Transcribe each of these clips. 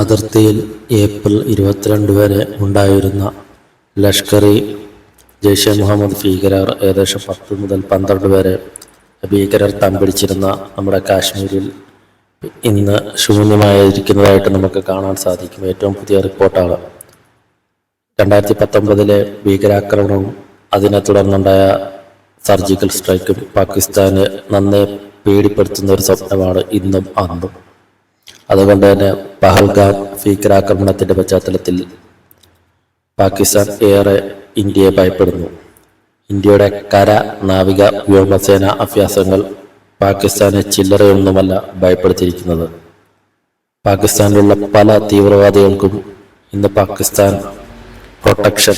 അതിർത്തിയിൽ ഏപ്രിൽ ഇരുപത്തിരണ്ട് വരെ ഉണ്ടായിരുന്ന ലഷ്കർ ഇ ജെയ്ഷെ മുഹമ്മദ് ഭീകരർ ഏകദേശം പത്ത് മുതൽ പന്ത്രണ്ട് വരെ ഭീകരർ തമ്പിടിച്ചിരുന്ന നമ്മുടെ കാശ്മീരിൽ ഇന്ന് ശൂന്യമായിരിക്കുന്നതായിട്ട് നമുക്ക് കാണാൻ സാധിക്കും. ഏറ്റവും പുതിയ റിപ്പോർട്ടാണ്. രണ്ടായിരത്തി പത്തൊമ്പതിലെ ഭീകരാക്രമണവും അതിനെ തുടർന്നുണ്ടായ സർജിക്കൽ സ്ട്രൈക്കും പാകിസ്ഥാന് നന്നേ പേടിപ്പെടുത്തുന്ന ഒരു സ്വപ്നമാണ് ഇന്നും അന്നും. അതുകൊണ്ട് തന്നെ പഹൽഗാം ഭീകരാക്രമണത്തിന്റെ പശ്ചാത്തലത്തിൽ പാകിസ്ഥാൻ ഏറെ ഇന്ത്യയെ ഭയപ്പെടുന്നു. ഇന്ത്യയുടെ കര നാവിക വ്യോമസേന അഭ്യാസങ്ങൾ പാകിസ്ഥാനെ ചില്ലറയൊന്നുമല്ല ഭയപ്പെടുത്തിയിരിക്കുന്നത്. പാകിസ്ഥാനിലുള്ള പല തീവ്രവാദികൾക്കും ഇന്ന് പാകിസ്ഥാൻ പ്രൊട്ടക്ഷൻ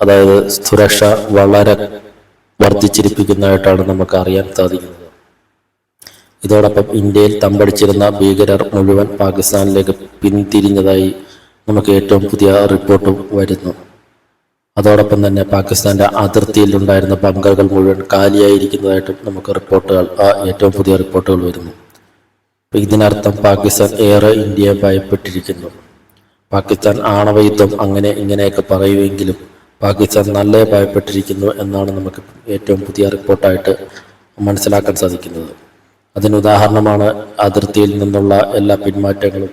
അതായത് സുരക്ഷ വളരെ വർദ്ധിച്ചിരിപ്പിക്കുന്നതായിട്ടാണ് നമുക്ക് അറിയാൻ സാധിക്കുന്നത്. ഇതോടൊപ്പം ഇന്ത്യയിൽ തമ്പടിച്ചിരുന്ന ഭീകരർ മുഴുവൻ പാകിസ്ഥാനിലേക്ക് പിന്തിരിഞ്ഞതായി നമുക്ക് ഏറ്റവും പുതിയ റിപ്പോർട്ടും വരുന്നു. അതോടൊപ്പം തന്നെ പാകിസ്ഥാന്റെ അതിർത്തിയിൽ ഉണ്ടായിരുന്ന ബങ്കറുകൾ മുഴുവൻ കാലിയായിരിക്കുന്നതായിട്ടും നമുക്ക് റിപ്പോർട്ടുകൾ ഏറ്റവും പുതിയ റിപ്പോർട്ടുകൾ വരുന്നു. ഇതിനർത്ഥം പാകിസ്ഥാൻ ഏറെ ഇന്ത്യയെ ഭയപ്പെട്ടിരിക്കുന്നു. പാകിസ്ഥാൻ ആണവയുദ്ധം അങ്ങനെ ഇങ്ങനെയൊക്കെ പറയുമെങ്കിലും പാകിസ്ഥാൻ നല്ലേ ഭയപ്പെട്ടിരിക്കുന്നു എന്നാണ് നമുക്ക് ഏറ്റവും പുതിയ റിപ്പോർട്ടായിട്ട് മനസ്സിലാക്കാൻ സാധിക്കുന്നത്. അതിനുദാഹരണമാണ് അതിർത്തിയിൽ നിന്നുള്ള എല്ലാ പിന്മാറ്റങ്ങളും.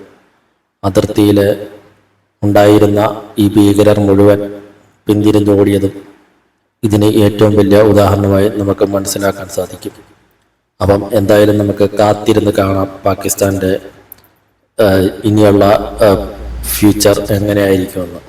അതിർത്തിയിൽ ഉണ്ടായിരുന്ന ഈ ഭീകരർ മുഴുവൻ പിന്തിരിഞ്ഞോടിയതും ഇതിന് ഏറ്റവും വലിയ ഉദാഹരണമായി നമുക്ക് മനസ്സിലാക്കാൻ സാധിക്കും. അപ്പം എന്തായാലും നമുക്ക് കാത്തിരുന്ന് കാണാം പാകിസ്ഥാന്റെ ഇനിയുള്ള ഫ്യൂച്ചർ എങ്ങനെയായിരിക്കുമെന്ന്.